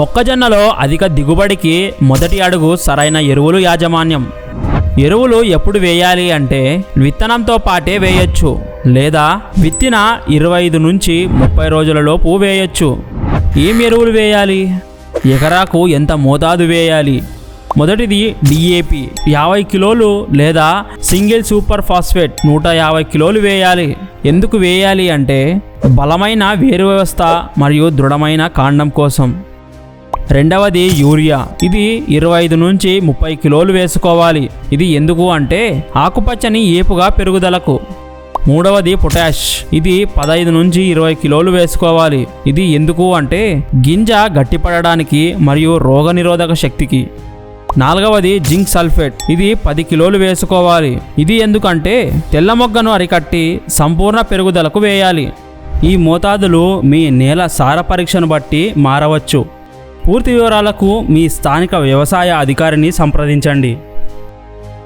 మొక్కజొన్నలో అధిక దిగుబడికి మొదటి అడుగు సరైన ఎరువులు యాజమాన్యం. ఎరువులు ఎప్పుడు వేయాలి అంటే విత్తనంతో పాటే వేయొచ్చు లేదా విత్తిన ఇరవై ఐదు నుంచి ముప్పై రోజులలోపు వేయొచ్చు. ఏం ఎరువులు వేయాలి? ఎకరాకు ఎంత మోతాదు వేయాలి? మొదటిది డిఏపి యాభై కిలోలు లేదా సింగిల్ సూపర్ ఫాస్ఫేట్ నూట యాభై కిలోలు వేయాలి. ఎందుకు వేయాలి అంటే బలమైన వేరు వ్యవస్థ మరియు దృఢమైన కాండం కోసం. రెండవది యూరియా. ఇది ఇరవై ఐదు నుంచి ముప్పై కిలోలు వేసుకోవాలి. ఇది ఎందుకు అంటే ఆకుపచ్చని ఏపుగా పెరుగుదలకు. మూడవది పొటాష్. ఇది పదహైదు నుంచి ఇరవై కిలోలు వేసుకోవాలి. ఇది ఎందుకు అంటే గింజ గట్టిపడడానికి మరియు రోగనిరోధక శక్తికి. నాలుగవది జింక్ సల్ఫేట్. ఇది పది కిలోలు వేసుకోవాలి. ఇది ఎందుకంటే తెల్ల మొగ్గను అరికట్టి సంపూర్ణ పెరుగుదలకు వేయాలి. ఈ మోతాదులు మీ నేల సార పరీక్షను బట్టి మారవచ్చు. పూర్తి వివరాలకు మీ స్థానిక వ్యవసాయ అధికారిని సంప్రదించండి.